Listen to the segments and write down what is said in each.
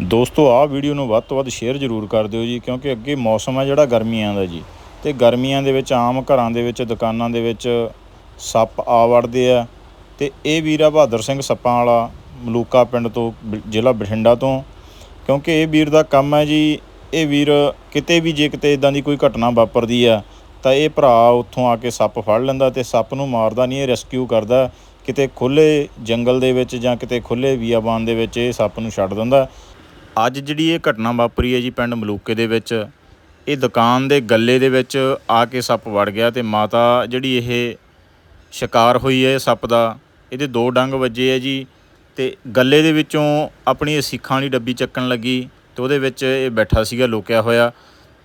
ਦੋਸਤੋ, ਆਹ ਵੀਡੀਓ ਨੂੰ ਵੱਧ ਤੋਂ ਵੱਧ ਸ਼ੇਅਰ ਜ਼ਰੂਰ ਕਰ ਦਿਓ ਜੀ, ਕਿਉਂਕਿ ਅੱਗੇ ਮੌਸਮ ਹੈ ਜਿਹੜਾ ਗਰਮੀਆਂ ਦਾ ਜੀ। ਤੇ ਗਰਮੀਆਂ ਦੇ ਵਿੱਚ, ਆਮ ਘਰਾਂ ਦੇ ਵਿੱਚ, ਦੁਕਾਨਾਂ ਦੇ ਵਿੱਚ ਸੱਪ ਆ ਵੜਦੇ ਆ। ਤੇ ਇਹ ਵੀਰ ਆ ਬਹਾਦਰ ਸਿੰਘ ਸੱਪਾਂ ਵਾਲਾ ਮਲੂਕਾ ਪਿੰਡ ਤੋਂ ਬ- ਜ਼ਿਲ੍ਹਾ ਬਠਿੰਡਾ ਤੋਂ। ਕਿਉਂਕਿ ਇਹ ਵੀਰ ਦਾ ਕੰਮ ਹੈ ਜੀ, ਇਹ ਵੀਰ ਕਿਤੇ ਵੀ ਜੇ ਕਿਤੇ ਇਦਾਂ ਦੀ ਕੋਈ ਘਟਨਾ ਵਾਪਰਦੀ ਆ, ਤਾਂ ਇਹ ਭਰਾ ਉੱਥੋਂ ਆ ਕੇ ਸੱਪ ਫੜ ਲੈਂਦਾ ਤੇ ਸੱਪ ਨੂੰ ਮਾਰਦਾ ਨਹੀਂ, ਇਹ ਰੈਸਕਿਊ ਕਰਦਾ। ਕਿਤੇ ਖੁੱਲੇ ਜੰਗਲ ਦੇ ਵਿੱਚ ਜਾਂ ਕਿਤੇ ਖੁੱਲੇ ਬੀਆਬਾਨ ਦੇ ਵਿੱਚ ਇਹ ਸੱਪ ਨੂੰ ਛੱਡ ਦਿੰਦਾ। ਅੱਜ ਜਿਹੜੀ ਇਹ ਘਟਨਾ ਵਾਪਰੀ ਹੈ ਜੀ ਪਿੰਡ ਮਲੂਕੇ ਦੇ ਵਿੱਚ, ਇਹ ਦੁਕਾਨ ਦੇ ਗੱਲੇ ਦੇ ਵਿੱਚ ਆ ਕੇ ਸੱਪ ਵੜ ਗਿਆ ਤੇ ਮਾਤਾ ਜਿਹੜੀ ਇਹ ਸ਼ਿਕਾਰ ਹੋਈ ਹੈ ਸੱਪ ਦਾ, ਇਹਦੇ ਦੋ ਡੰਗ ਵੱਜੇ ਹੈ ਜੀ ਤੇ ਗੱਲੇ ਦੇ ਵਿੱਚੋਂ ਆਪਣੀ ਇਹ ਸਿੱਖਾਂ ਵਾਲੀ ਡੱਬੀ ਚੱਕਣ ਲੱਗੀ ਤੇ ਉਹਦੇ ਵਿੱਚ ਇਹ ਬੈਠਾ ਸੀਗਾ, ਲੁਕਿਆ ਹੋਇਆ।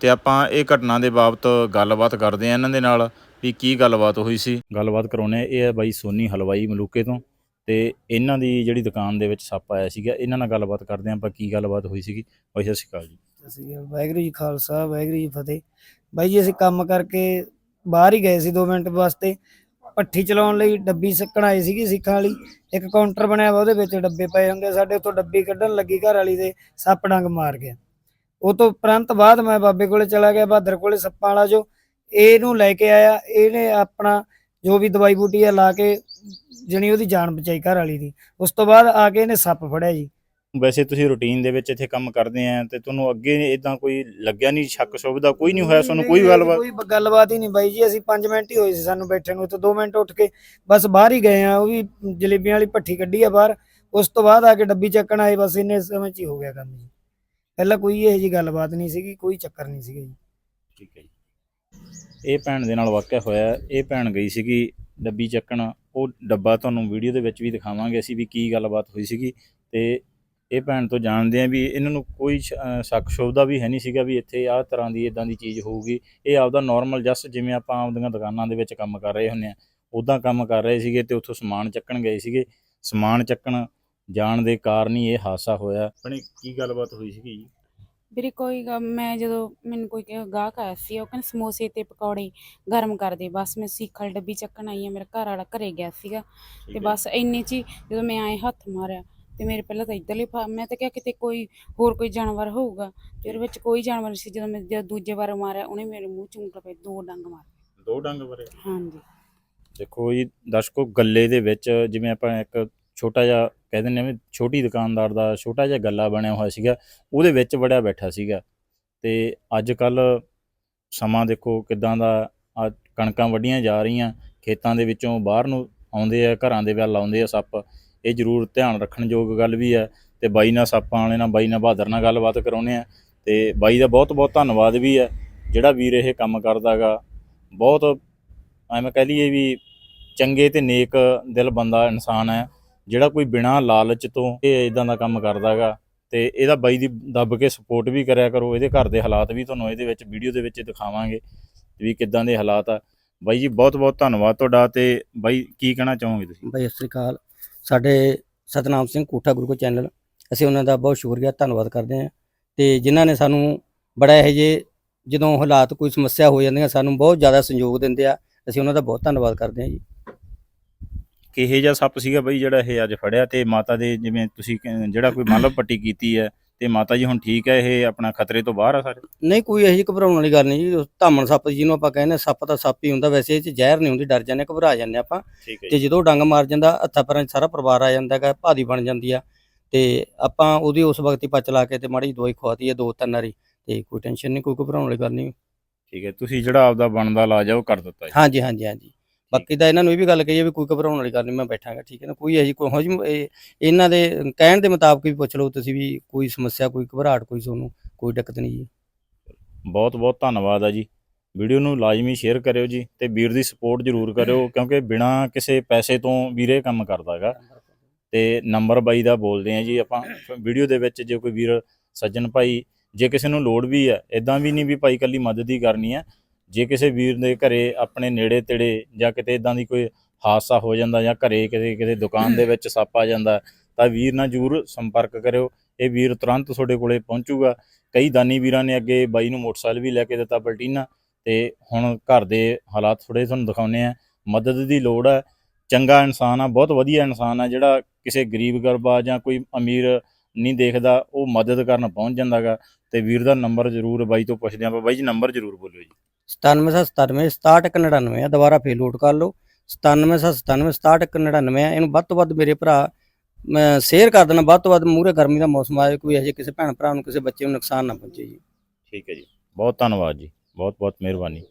ਤੇ ਆਪਾਂ ਇਹ ਘਟਨਾ ਦੇ ਬਾਬਤ ਗੱਲਬਾਤ ਕਰਦੇ ਆ ਇਹਨਾਂ ਦੇ ਨਾਲ ਵੀ ਕੀ ਗੱਲਬਾਤ ਹੋਈ ਸੀ। ਗੱਲਬਾਤ ਕਰਾਉਣੇ ਇਹ ਹੈ ਬਾਈ ਸੋਨੀ ਹਲਵਾਈ ਮਲੂਕੇ ਤੋਂ। ਤੇ ਇਹਨਾਂ ਦੀ ਜਿਹੜੀ ਦੁਕਾਨ ਦੇ ਵਿੱਚ ਸੱਪ ਆਇਆ ਸੀਗਾ, ਇਹਨਾਂ ਨਾਲ ਗੱਲਬਾਤ ਕਰਦੇ ਹਾਂ, ਆਪਾਂ ਕੀ ਗੱਲਬਾਤ ਹੋਈ ਸੀਗੀ। ਬਾਈ, ਸਤਿ ਸ਼੍ਰੀ ਅਕਾਲ ਜੀ। ਅਸੀਂ ਵਾਹਿਗੁਰੂ ਜੀ ਖਾਲਸਾ, ਵਾਹਿਗੁਰੂ ਜੀ ਫਤਿਹ। ਬਾਈ ਜੀ, ਅਸੀਂ ਕੰਮ ਕਰਕੇ ਬਾਹਰ ਹੀ ਗਏ ਸੀ 2 ਮਿੰਟ ਵਾਸਤੇ। ਪੱਠੀ ਚਲਾਉਣ ਲਈ ਡੱਬੀ ਸੱਕਣ ਆਏ ਸੀਗੀ ਸਿੱਖਾਂ ਵਾਲੀ ਇੱਕ ਕਾਊਂਟਰ ਬਣਿਆ ਵਾ, ਉਹਦੇ ਵਿੱਚ ਡੱਬੇ ਪਏ ਹੁੰਦੇ ਸਾਡੇ ਉੱਥੋਂ ਡੱਬੀ ਕੱਢਣ ਲੱਗੀ, ਘਰ ਵਾਲੀ ਦੇ ਸੱਪ ਡੰਗ ਮਾਰ ਗਿਆ। ਉਹ ਤੋਂ ਉਪਰੰਤ ਬਾਅਦ ਮੈਂ ਬਾਬੇ ਕੋਲੇ ਚਲਾ ਗਿਆ, ਬਹਾਦਰ ਕੋਲੇ ਸੱਪਾਂ ਵਾਲਾ ਜੋ। ਇਹਨੂੰ ਲੈ ਕੇ ਆਇਆ, ਇਹਨੇ ਆਪਣਾ ਜੋ ਵੀ ਦਵਾਈ ਬੂਟੀ ਆ ਲਾ ਕੇ ਜਣੀ ਉਹਦੀ ਜਾਨ ਬਚਾਈ ਘਰ ਵਾਲੀ ਦੀ। ਉਸ ਤੋਂ ਬਾਅਦ ਆ ਕੇ ਇਹਨੇ ਸੱਪ ਫੜਿਆ ਜੀ। ਵੈਸੇ ਤੁਸੀਂ ਰੁਟੀਨ ਦੇ ਵਿੱਚ ਇੱਥੇ ਕੰਮ ਕਰਦੇ ਆ ਤੇ ਤੁਹਾਨੂੰ ਅੱਗੇ ਇਦਾਂ ਕੋਈ ਲੱਗਿਆ ਨਹੀਂ ਸ਼ੱਕ ਸ਼ੁਭ ਦਾ ਕੋਈ ਨਹੀਂ ਹੋਇਆ ਤੁਹਾਨੂੰ ਕੋਈ ਗੱਲਬਾਤ ਕੋਈ ਗੱਲਬਾਤ ਹੀ ਨਹੀਂ ਬਾਈ ਜੀ ਅਸੀਂ 5 ਮਿੰਟ ਹੀ ਹੋਏ ਸੀ ਸਾਨੂੰ ਬੈਠੇ ਨੂੰ ਤੇ 2 ਮਿੰਟ ਉੱਠ ਕੇ ਬਸ ਬਾਹਰ ਹੀ ਗਏ ਆ ਉਹ ਵੀ ਜਲੇਬੀਆਂ ਵਾਲੀ ਭੱਠੀ ਕੱਢੀ ਆ ਬਾਹਰ। ਉਸ ਤੋਂ ਬਾਅਦ ਆ ਕੇ ਡੱਬੀ ਚੱਕਣ ਆਏ ਬਸ ਇੰਨੇ ਸਮੇਂ ਚ ਹੀ ਹੋ ਗਿਆ ਕੰਮ ਜੀ। ਪਹਿਲਾਂ ਕੋਈ ਇਹੋ ਜੀ ਗੱਲਬਾਤ ਨਹੀਂ ਸੀਗੀ ਕੋਈ ਚੱਕਰ ਨਹੀਂ ਸੀਗਾ ਜੀ। ਠੀਕ ਹੈ ਜੀ। ਇਹ ਭੈਣ ਦੇ ਨਾਲ ਵਾਕਿਆ ਹੋਇਆ ਇਹ ਭੈਣ ਗਈ ਸੀਗੀ ਡੱਬੀ ਚੱਕਣ ਉਹ ਡੱਬਾ ਤੁਹਾਨੂੰ ਵੀਡੀਓ ਦੇ ਵਿੱਚ ਵੀ ਦਿਖਾਵਾਂਗੇ, ਅਸੀਂ ਵੀ ਕੀ ਗੱਲਬਾਤ ਹੋਈ ਸੀਗੀ। ਤੇ ਇਹ ਭੈਣ ਤੋਂ ਜਾਣਦੇ ਆ ਵੀ ਇਹਨਾਂ ਨੂੰ ਕੋਈ ਸ਼ੱਕ ਸ਼ੁਭ ਦਾ ਵੀ ਹੈ ਨਹੀਂ ਸੀਗਾ ਵੀ ਇੱਥੇ ਆਹ ਤਰ੍ਹਾਂ ਦੀ ਇਦਾਂ ਦੀ ਚੀਜ਼ ਹੋਊਗੀ। ਇਹ ਆਪਦਾ ਨਾਰਮਲ ਜਸਟ ਜਿਵੇਂ ਆਪਾਂ ਆਪਦੀਆਂ ਦੁਕਾਨਾਂ ਦੇ ਵਿੱਚ ਕੰਮ ਕਰ ਰਹੇ ਹੁੰਨੇ ਆ ਉਦਾਂ ਕੰਮ ਕਰ ਰਹੇ ਸੀਗੇ ਤੇ ਉੱਥੋਂ ਸਮਾਨ ਚੱਕਣ ਗਏ ਸੀਗੇ। ਸਮਾਨ ਚੱਕਣ ਜਾਣ ਦੇ ਕਾਰਨ ਹੀ ਇਹ ਹਾਦਸਾ ਹੋਇਆ। ਆਪਣੀ ਕੀ ਗੱਲਬਾਤ ਹੋਈ ਸੀਗੀ ਜੀ? ਵੀਰੇ ਕੋਈ ਗ- ਮੈਂ ਜਦੋਂ ਮੈਨੂੰ ਕੋਈ ਗ- ਗਾਹਕ ਆਇਆ ਸੀ ਉਹ ਕਹਿੰਦਾ ਸਮੋਸੇ ਤੇ ਪਕੌੜੇ ਗਰਮ ਕਰ ਦੇ ਬਸ ਮੈਂ ਸੀਖਲ ਡੱਬੀ ਚੱਕਣ ਆਈ ਆ ਮੇਰਾ ਘਰ ਵਾਲਾ ਘਰੇ ਗਿਆ ਸੀਗਾ ਠੀਕ ਤੇ ਹੈ। ਬਸ ਇੰਨੇ ਚ ਹੀ ਜਦੋਂ ਮੈਂ ਆਏ ਹੱਥ ਮਾਰਿਆ ਤੇ ਮੇਰੇ ਪਹਿਲਾਂ ਤਾਂ ਇੱਧਰਲੇ ਪਾ- ਮੈਂ ਤਾਂ ਕਿਹਾ ਕਿਤੇ ਕੋਈ ਹੋਰ ਕੋਈ ਜਾਨਵਰ ਹੋਊਗਾ ਤੇ ਉਹਦੇ ਵਿੱਚ ਕੋਈ ਜਾਨਵਰ ਨਹੀਂ ਸੀ ਜਦੋਂ ਮੈਂ ਜਦ ਦੂਜੇ ਵਾਰ ਮਾਰਿਆ ਉਹਨੇ ਮੇਰੇ ਮੂੰਹ ਚ ਉਂਗਲ ਪਈ ਦੋ ਡੰਗ ਮਾਰ। ਦੋ ਡੰਗ ਬਰੇ ਹਾਂਜੀ। ਦੇਖੋ ਜੀ ਦਰਸ਼ਕੋ ਗੱਲੇ ਦੇ ਵਿੱਚ ਜਿਵੇਂ ਆਪਾਂ ਇੱਕ ਛੋਟਾ ਜਿਹਾ ਕਹਿ ਦਿੰਦੇ ਹਾਂ ਵੀ ਛੋਟੀ ਦੁਕਾਨਦਾਰ ਦਾ ਛੋਟਾ ਜਿਹਾ ਗੱਲਾ ਬਣਿਆ ਹੋਇਆ ਸੀਗਾ, ਉਹਦੇ ਵਿੱਚ ਵੜਿਆ ਬੈਠਾ ਸੀਗਾ। ਤੇ ਅੱਜ ਕੱਲ ਸਮਾਂ ਦੇਖੋ ਕਿਦਾਂ ਦਾ ਕਣਕਾਂ ਵੱਢੀਆਂ ਜਾ ਰਹੀਆਂ, ਖੇਤਾਂ ਦੇ ਵਿੱਚੋਂ ਬਾਹਰ ਨੂੰ ਆਉਂਦੇ ਆ, ਘਰਾਂ ਦੇ ਵੱਲ ਆਉਂਦੇ ਆ ਸੱਪ। ਇਹ ਜ਼ਰੂਰ ਧਿਆਨ ਰੱਖਣ ਯੋਗ ਗੱਲ ਵੀ ਹੈ ਤੇ ਬਾਈ ਨਾਲ ਸੱਪਾਂ ਵਾਲੇ ਨਾਲ, ਬਾਈ ਨਾਲ ਬਹਾਦਰ ਨਾਲ ਗੱਲਬਾਤ ਕਰਾਉਨੇ ਆ ਤੇ ਬਾਈ ਦਾ ਬਹੁਤ ਬਹੁਤ ਧੰਨਵਾਦ ਵੀ ਹੈ ਜਿਹੜਾ ਵੀਰ ਇਹ ਕੰਮ ਕਰਦਾਗਾ ਬਹੁਤ ਐਵੇਂ ਕਹਿ ਲਈਏ ਵੀ ਚੰਗੇ ਤੇ ਨੇਕ ਦਿਲ ਬੰਦਾ ਇਨਸਾਨ ਹੈ ਜਿਹੜਾ ਕੋਈ ਬਿਨਾਂ ਲਾਲਚ ਤੋਂ ਇਹ ਇਦਾਂ ਦਾ ਕੰਮ ਕਰਦਾਗਾ ਤੇ ਇਹਦਾ ਬਾਈ ਦੀ ਦੱਬ ਕੇ ਸਪੋਰਟ ਵੀ ਕਰਿਆ ਕਰੋ, ਇਹਦੇ ਘਰ ਦੇ ਹਾਲਾਤ ਵੀ ਤੁਹਾਨੂੰ ਇਹਦੇ ਵਿੱਚ ਵੀਡੀਓ ਦੇ ਵਿੱਚ ਦਿਖਾਵਾਂਗੇ ਵੀ ਕਿੱਦਾਂ ਦੇ ਹਾਲਾਤ ਆ। ਬਾਈ ਜੀ ਬਹੁਤ ਬਹੁਤ ਧੰਨਵਾਦ ਤੁਹਾਡਾ ਤੇ ਬਾਈ ਕੀ ਕਹਿਣਾ ਚਾਹੋਗੇ ਤੁਸੀਂ? ਬਾਈ, ਸਤਿ ਸ੍ਰੀ ਅਕਾਲ। ਸਾਡੇ ਸਤਨਾਮ ਸਿੰਘ ਕੋਠਾ ਗੁਰੂ ਕੋ ਚੈਨਲ ਅਸੀਂ ਉਹਨਾਂ ਦਾ ਬਹੁਤ ਸ਼ੁਕਰੀਆ, ਧੰਨਵਾਦ ਕਰਦੇ ਹਾਂ। ਤੇ ਜਿਨ੍ਹਾਂ ਨੇ ਸਾਨੂੰ ਬੜਾ ਇਹ ਜੇ ਜਦੋਂ ਹਾਲਾਤ ਕੋਈ ਸਮੱਸਿਆ ਹੋ ਜਾਂਦੀਆਂ, ਸਾਨੂੰ ਬਹੁਤ ਜ਼ਿਆਦਾ ਸਹਿਯੋਗ ਦਿੰਦੇ ਆ। ਅਸੀਂ ਉਹਨਾਂ ਦਾ ਬਹੁਤ ਧੰਨਵਾਦ ਕਰਦੇ ਹਾਂ ਜੀ। ਕਿਹੇ ਜਿਹਾ ਸੱਪ ਸੀਗਾ ਬਾਈ ਜਿਹੜਾ ਇਹ ਅੱਜ ਫੜਿਆ ਤੇ ਮਾਤਾ ਦੇ ਜਿਵੇਂ ਤੁਸੀਂ ਜਿਹੜਾ ਕੋਈ ਮਤਲਬ ਪੱਟੀ ਕੀਤੀ ਹੈ ਤੇ ਮਾਤਾ ਜੀ ਹੁਣ ਠੀਕ ਹੈ ਇਹ ਆਪਣਾ ਖਤਰੇ ਤੋਂ ਬਾਹਰ ਆ ਸਾਰੇ? ਨਹੀਂ ਕੋਈ ਇਹੋ ਜਿਹੀ ਘਬਰਾਉਣ ਵਾਲੀ ਗੱਲ ਨਹੀਂ ਜੀ। ਉਹ ਧਾਮਣ ਸੱਪ ਜਿਹਨੂੰ ਆਪਾਂ ਕਹਿੰਦੇ ਸੱਪ ਤਾਂ ਸੱਪ ਹੀ ਹੁੰਦਾ ਵੈਸੇ ਇਹ ਚ ਜ਼ਹਿਰ ਨਹੀਂ ਹੁੰਦੀ ਡਰ ਜਾਂਦੇ ਘਬਰਾ ਜਾਂਦੇ ਆਪਾਂ। ਠੀਕ ਹੈ ਤੇ ਜਦੋਂ ਡੰਗ ਮਾਰ ਜਾਂਦਾ ਹੱਥਾਂ ਪੈਰਾਂ 'ਚ ਸਾਰਾ ਪਰਿਵਾਰ ਆ ਜਾਂਦਾ ਹੈਗਾ ਭਾਦੀ ਬਣ ਜਾਂਦੀ ਆ। ਤੇ ਆਪਾਂ ਉਹਦੀ ਉਸ ਵਕਤ ਹੀ ਪਚ ਲਾ ਕੇ ਤੇ ਮਾੜੀ ਜਿਹੀ ਦਵਾਈ ਖਵਾਤੀ ਹੈ ਦੋ ਤਿੰਨ ਵਾਰੀ। ਤੇ ਕੋਈ ਟੈਨਸ਼ਨ ਨਹੀਂ ਕੋਈ ਘਬਰਾਉਣ ਵਾਲੀ ਗੱਲ ਨਹੀਂ। ਠੀਕ ਹੈ ਤੁਸੀਂ ਜਿਹੜਾ ਆਪਦਾ ਬਣਦਾ ਇਲਾਜ ਆ ਉਹ ਕਰ ਦਿੱਤਾ ਜੀ। ਹਾਂਜੀ ਹਾਂਜੀ ਹਾਂਜੀ। ਬਾਕੀ ਤਾਂ ਇਹਨਾਂ ਨੂੰ ਇਹ ਵੀ ਗੱਲ ਕਹੀ ਹੈ ਵੀ ਕੋਈ ਘਬਰਾਉਣ ਵਾਲੀ ਗੱਲ ਨਹੀਂ ਮੈਂ ਬੈਠਾਂਗਾ, ਠੀਕ ਹੈ ਨਾ? ਕੋਈ ਇਹੋ ਕੋਈ ਹਜਮ ਇਹਨਾਂ ਦੇ ਕਹਿਣ ਦੇ ਮੁਤਾਬਕ ਵੀ ਪੁੱਛ ਲਓ ਤੁਸੀਂ ਵੀ ਕੋਈ ਸਮੱਸਿਆ, ਕੋਈ ਘਬਰਾਹਟ, ਕੋਈ ਤੁਹਾਨੂੰ ਕੋਈ ਦਿੱਕਤ ਨਹੀਂ ਜੀ। ਬਹੁਤ ਬਹੁਤ ਧੰਨਵਾਦ ਆ ਜੀ। ਵੀਡੀਓ ਨੂੰ ਲਾਜ਼ਮੀ ਸ਼ੇਅਰ ਕਰਿਓ ਜੀ ਤੇ ਵੀਰ ਦੀ ਸਪੋਰਟ ਜ਼ਰੂਰ ਕਰਿਓ, ਕਿਉਂਕਿ ਬਿਨਾਂ ਕਿਸੇ ਪੈਸੇ ਤੋਂ ਵੀਰੇ ਕੰਮ ਕਰਦਾਗਾ। ਤੇ ਨੰਬਰ ਬਾਈ ਦਾ ਬੋਲਦੇ ਆ ਜੀ ਆਪਾਂ, ਵੀਡੀਓ ਦੇ ਵਿੱਚ ਜੇ ਕੋਈ ਵੀਰ ਸੱਜਣ ਭਾਈ, ਜੇ ਕਿਸੇ ਨੂੰ ਲੋੜ ਵੀ ਹੈ ਇਦਾਂ ਵੀ ਨਹੀਂ ਵੀ ਭਾਈ ਕੱਲੀ ਮਦਦ ਹੀ ਕਰਨੀ ਹੈ ਜੇ ਕਿਸੇ ਵੀਰ ਦੇ ਘਰੇ ਆਪਣੇ ਨੇੜੇ ਤੇੜੇ ਜਾਂ ਕਿਤੇ ਇਦਾਂ ਦੀ ਕੋਈ ਹਾਦਸਾ ਹੋ ਜਾਂਦਾ ਜਾਂ ਘਰੇ ਕਿਤੇ ਕਿਤੇ ਦੁਕਾਨ ਦੇ ਵਿੱਚ ਸੱਪ ਆ ਜਾਂਦਾ, ਤਾਂ ਵੀਰ ਨਾਲ ਜ਼ਰੂਰ ਸੰਪਰਕ ਕਰਿਓ। ਇਹ ਵੀਰ ਤੁਰੰਤ ਤੁਹਾਡੇ ਕੋਲੇ ਪਹੁੰਚੂਗਾ। ਕਈ ਦਾਨੀ ਵੀਰਾਂ ਨੇ ਅੱਗੇ ਬਾਈ ਨੂੰ ਮੋਟਰਸਾਈਕਲ ਵੀ ਲੈ ਕੇ ਦਿੱਤਾ ਪਲਟੀਨਾ ਤੇ ਹੁਣ ਘਰ ਦੇ ਹਾਲਾਤ ਥੋੜੇ ਤੁਹਾਨੂੰ ਦਿਖਾਉਨੇ ਆ ਮਦਦ ਦੀ ਲੋੜ ਹੈ ਚੰਗਾ ਇਨਸਾਨ ਆ, ਬਹੁਤ ਵਧੀਆ ਇਨਸਾਨ ਆ, ਜਿਹੜਾ ਕਿਸੇ ਗਰੀਬ ਗਰਬਾ ਜਾਂ ਕੋਈ ਅਮੀਰ ਨਹੀਂ ਦੇਖਦਾ, ਉਹ ਮਦਦ ਕਰਨ ਪਹੁੰਚ ਜਾਂਦਾਗਾ। ਤੇ ਵੀਰ ਦਾ ਨੰਬਰ ਜ਼ਰੂਰ ਬਾਈ ਤੋਂ ਪੁੱਛਦੇ ਆਪਾਂ ਬਾਈ ਜੀ ਨੰਬਰ ਜ਼ਰੂਰ ਬੋਲਿਓ ਜੀ। 9797 6199 ਆ, ਦੁਬਾਰਾ ਫੇਰ ਲੋਡ ਕਰ ਲਓ। 9797 6199 ਆ, ਇਹਨੂੰ ਵੱਧ ਤੋਂ ਵੱਧ ਮੇਰੇ ਭਰਾ, ਮੈਂ ਸ਼ੇਅਰ ਕਰ ਦੇਣਾ ਵੱਧ ਤੋਂ ਵੱਧ ਮੂਰੇ ਗਰਮੀ ਦਾ ਮੌਸਮ ਆਏ, ਕੋਈ ਇਹੋ ਜਿਹੇ ਕਿਸੇ ਭੈਣ ਭਰਾ ਨੂੰ, ਕਿਸੇ ਬੱਚੇ ਨੂੰ ਨੁਕਸਾਨ ਨਾ ਪਹੁੰਚੇ ਜੀ। ਠੀਕ ਹੈ ਜੀ। ਬਹੁਤ ਧੰਨਵਾਦ ਜੀ। ਬਹੁਤ ਬਹੁਤ ਮਿਹਰਬਾਨੀ।